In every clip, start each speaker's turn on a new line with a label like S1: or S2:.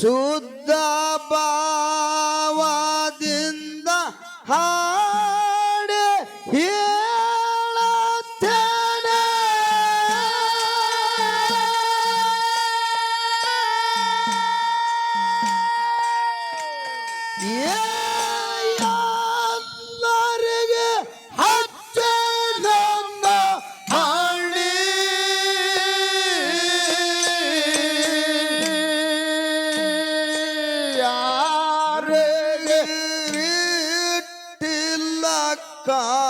S1: শুদ্ধ বা का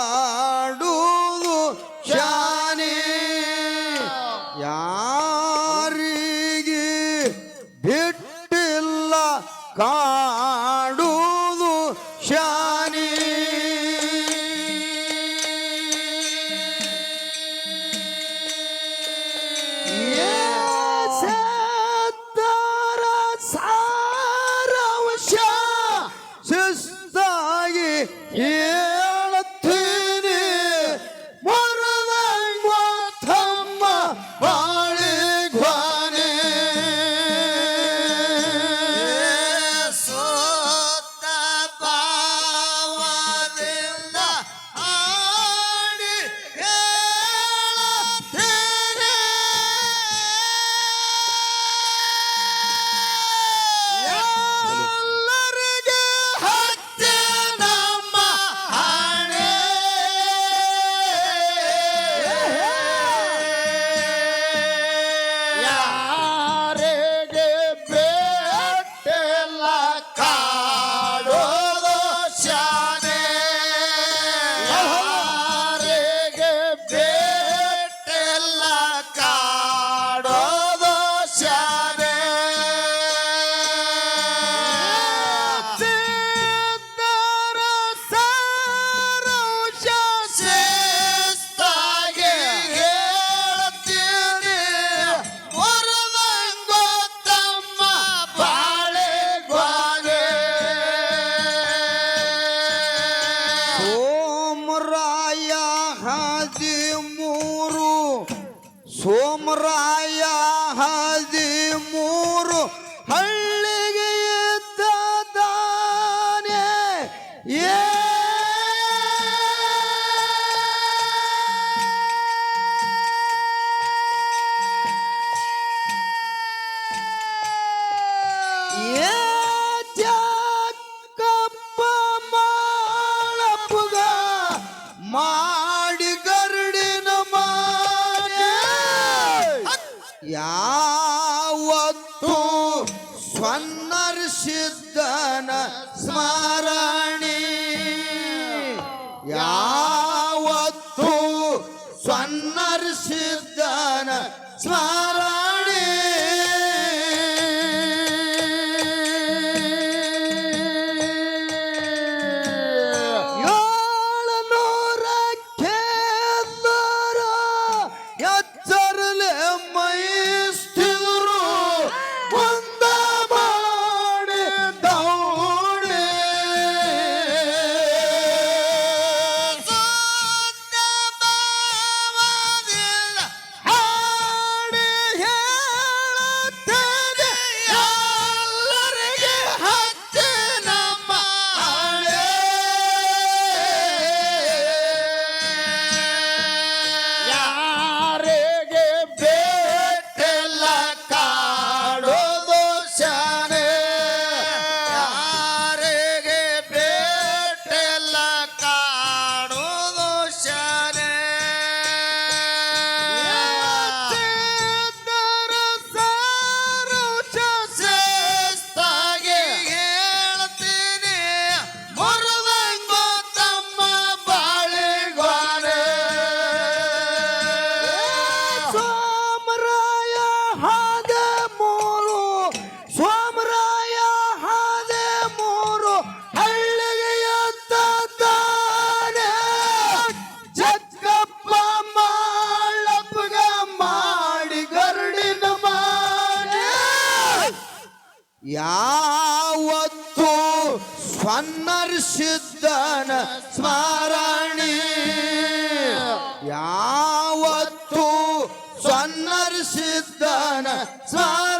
S1: ಸ್ವನ್ನರಿಸಿದ್ದಾನ ಸ್ಮಾರ ಯಾವತ್ತು ಸ್ವನ್ನರ್ಸಿದ್ದನ ಸ್ಮರಣೆ. ಯಾವತ್ತು ಸ್ವನ್ನರ್ಸಿದ್ದನ ಸ್ಮರಣಿ.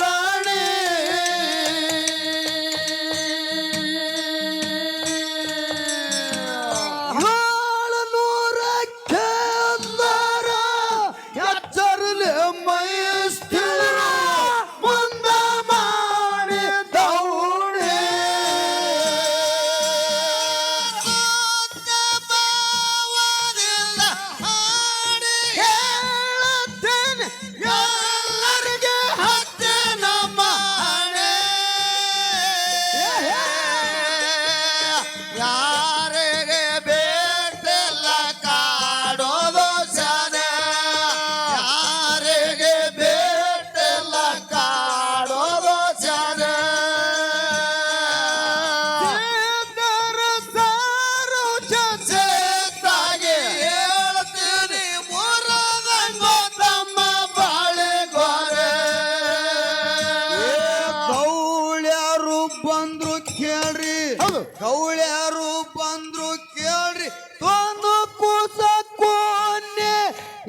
S1: ಗೌಳ್ಯಾರು ಬಂದ್ರು ಕೇಳ್ರಿ,
S2: ತೊಂದು ಕೂಸ ಕೋನೆ.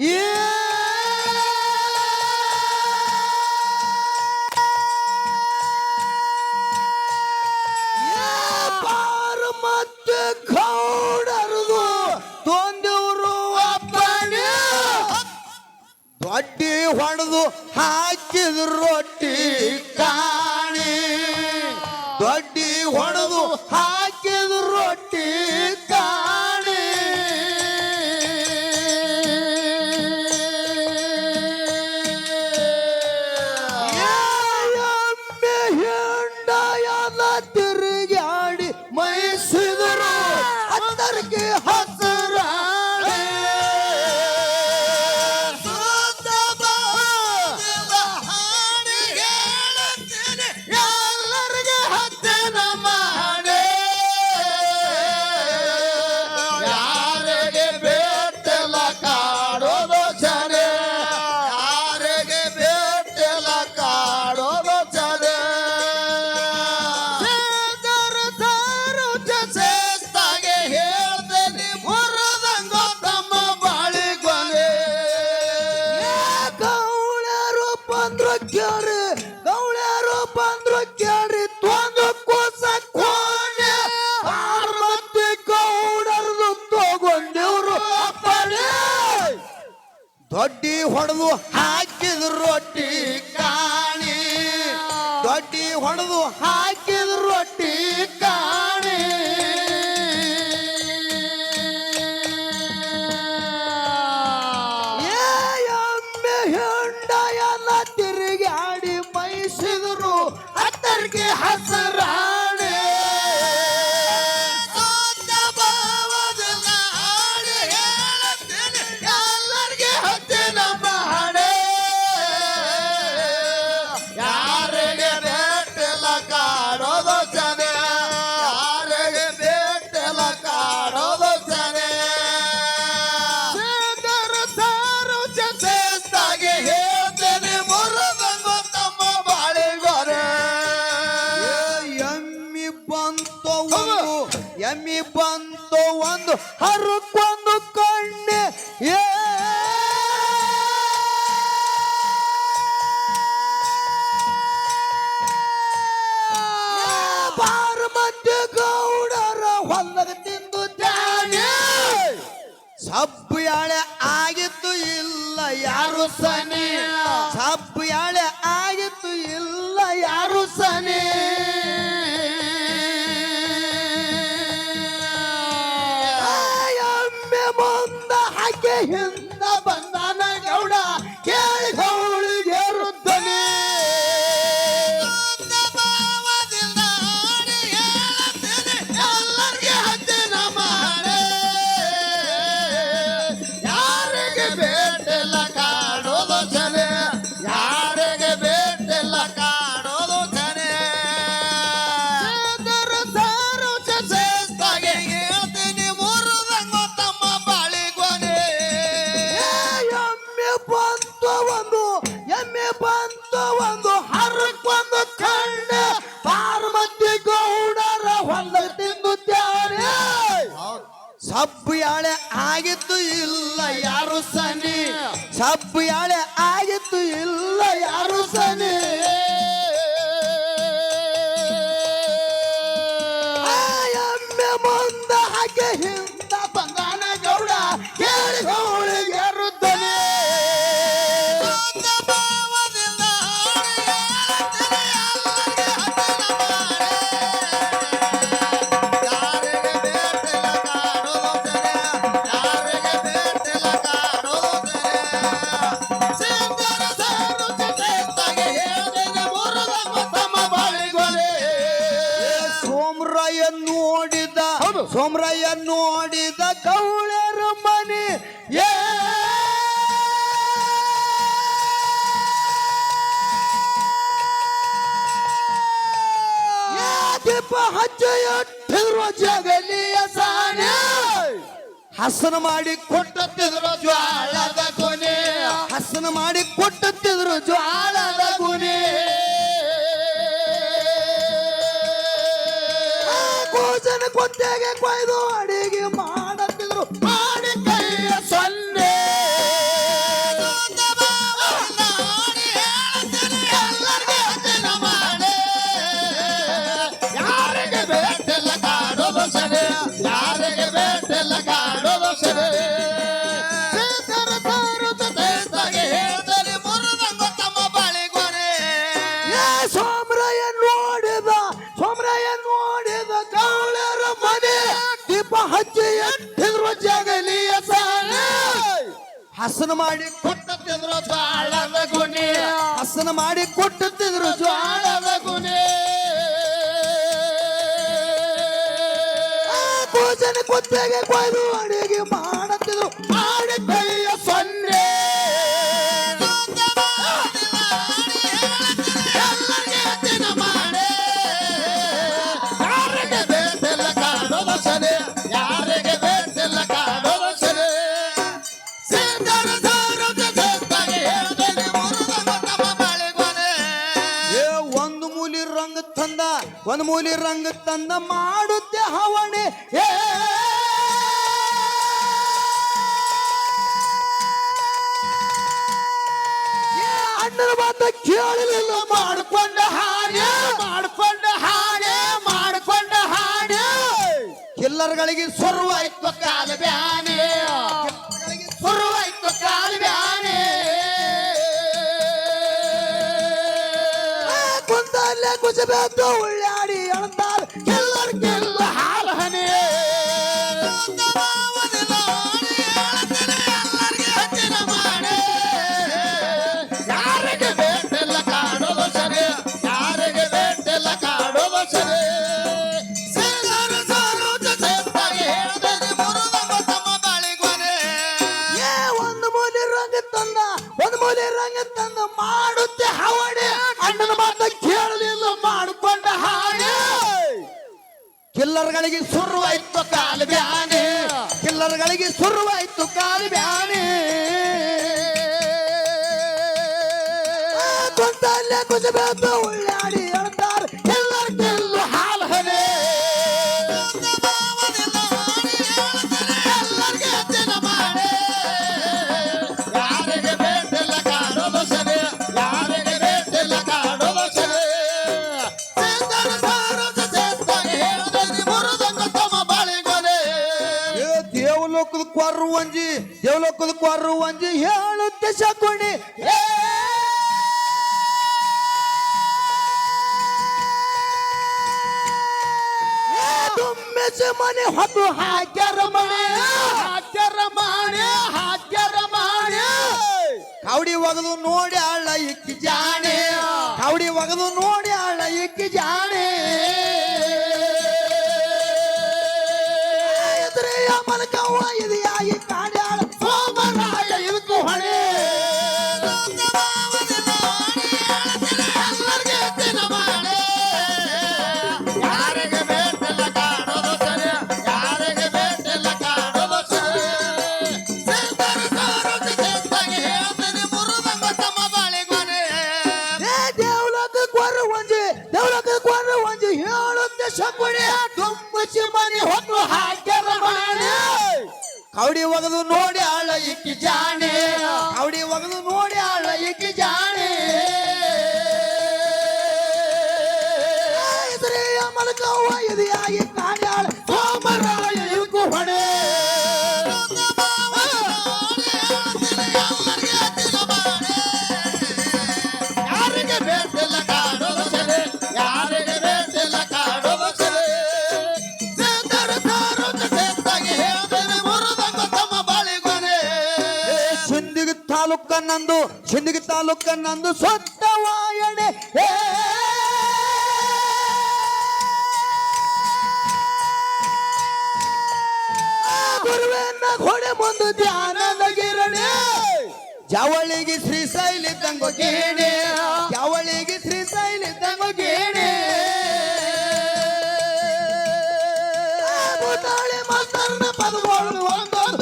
S2: ಏ! ಅಡ್ಡಿ ಹೊಡೆದು ಹಾಕಿದ ರೊಟ್ಟಿ ಕಾಣಿ. ದೊಡ್ಡಿ ಹೊಡೆದು ಹಾ Yeah. Asra ಹರಿದು, ಹರ್ಕೊಂಡು ಕಣ್ಣೆ. ಏ. ಗೌಡರ ಹೊಲದ ತಿಂದು ದಾನೆ ಸಬ್ಬು ಯಾಳೆ ಆಗಿದ್ದು ಇಲ್ಲ, ಯಾರು ಸನಿ. ಸಬ್ಬು ಯಾಳೆ ಸೋಮರಾಯ ನೋಡಿದ ಸೋಮರಾಯ ನೋಡಿದ ಕೌಳರ ಮನೆ. ಏ! ಹಚ್ಚಿದ್ರು ಜಗಲಿಯ ಸಾನ ಹಸನ ಮಾಡಿ ಕೊಟ್ಟತ್ತಿದ್ರು ಜ್ವಾಳದ ಕೊನೆ. ಹಸನ ಮಾಡಿ ಕೊಟ್ಟತ್ತಿದ್ರು ಜ್ವಾಳದ ಕೊನೆ. ಭೋಜನ ಕೊಟ್ಟೆಗೆ ಕೊಯ್ದು ಅಡಿಗೆ ಹಸನ ಮಾಡಿ ಕೊಟ್ಟತ್ತಿದ್ರು ಜ್ವಾಳದ ಗುಣಿ. ಹಸನ ಮಾಡಿ ಕೊಟ್ಟತ್ತಿದ್ರು ಜ್ವಾಳದ ಗುಣಿ. ಭೋಜನ ಕೊತ್ತೆಗೆ ಕೊಯ್ದು ಒಂದು ಮೂಲಿ ರಂಗ ತಂದ ಮಾಡುತ್ತೆ ಹವಣೆ. ಏ! ಅಣ್ಣನ ಮಾತ ಕೇಳಲಿಲ್ಲ. ಮಾಡ್ಕೊಂಡ ಹಾಗೆ ಮಾಡ್ಕೊಂಡ ಹಾಗೆ ಮಾಡ್ಕೊಂಡ ಹಾಗೆ ಕಿಲ್ಲರ್ಗಳಿಗೆ ಸುರುವಾಯ್ತು ಕಾಲ ಬ್ಯಾನೆ. ಸುರುವಾಯ್ತು ಕಾಲ ಬ್ಯಾನೆ. ಕುಂತಲ್ಲೇ ಕುಸಬೇಕು. ಉಳ್ಳಾಡಿ ರಂಗ ಮಾಡುತ್ತೆ ಹವಣೆ. ಅಣ್ಣನ ಮಾತ ಕೇಳಲಿಲ್ಲ, ಮಾಡಿಕೊಂಡ ಹಾಗೆ. ಕಿಲ್ಲರ್ಗಳಿಗೆ ಸುರುವಾಯ್ತು ಕಾಲು ಬ್ಯಾನೆ. ಕಿಲ್ಲರ್ಗಳಿಗೆ ಸುರುವಾಯ್ತು ಕಾಲು ಬ್ಯಾನೆ. ಕುಂತಲ್ಲೇ ಕುಸಬೇಕು ದೇವಲೋಕದ ಕೊರ್ರು ಒಂಜಿ ಶಕುಣಿ ಏ! ದುಮ್ಮೆಸೆ ಮನೆ ಹೊತ್ತು ಹಾಕ್ಯಾರ ಮನೆ. ಹಾಕ್ಯಾರ ಮಾಡಿ ಹಾಕ್ಯಾರ ಮಾಡಿ ಕವಡಿ ಒಗದು ನೋಡಿ ಆಳ ಇಕ್ಕಿ ಜಾಣೆ. ಕೌಡಿ ಒಗದು ನೋಡಿ ಆಳ ಇಕ್ಕಿ ಜಾಣೆ. ಎದುರೆಯ ಮಲಕವ್ವ ಇದೆಯಾಗಿ ಕಾಡ್ಯಾಳ ತುಂಬಿ ಮನೆ ಹೊತ್ತು ಕವಡಿ ಒಗದು ನೋಡಿ ಅಳ ಇಕ್ಕಿ ಜಾಣೆ. ಕವಡಿ ಒಗದು ತಾಲೂಕ ನಂದು ಸಿಂದಗಿ ತಾಲೂಕನ್ನಂದು ನಂದು ಸ್ವಂತ ವಾಯಣೆ. ಹೊಡೆ ಮುಂದು ಧ್ಯಾನದ ಗಿರಣೆ. ಜವಳಿಗೆ ಶ್ರೀಶೈಲ ತಂಗೋ ಗೇಣೆ. ಜವಳಿಗೆ ಶ್ರೀಶೈಲ ತಂಗೋ ಗೇಣೆ. ಭೂತಾಳೆ ಮಾಸ್ತರ್ನ ಒಂದೊಂದು.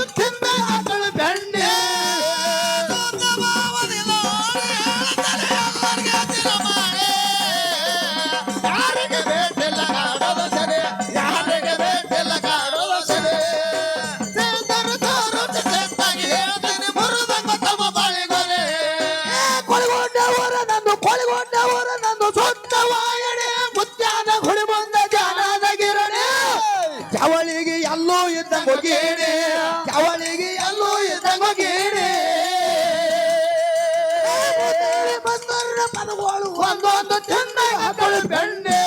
S2: ಇದ್ದಂಗು ಅವಳಿಗೆ ಜವಳಿಗೆ ಇದ್ದ ಇದ್ದಂಗು ಗೇಣೆ ಬಂದರ ಪದಗಳು ಒಂದೊಂದು ಹಾಕಳು ಬೆಣ್ಣೆ.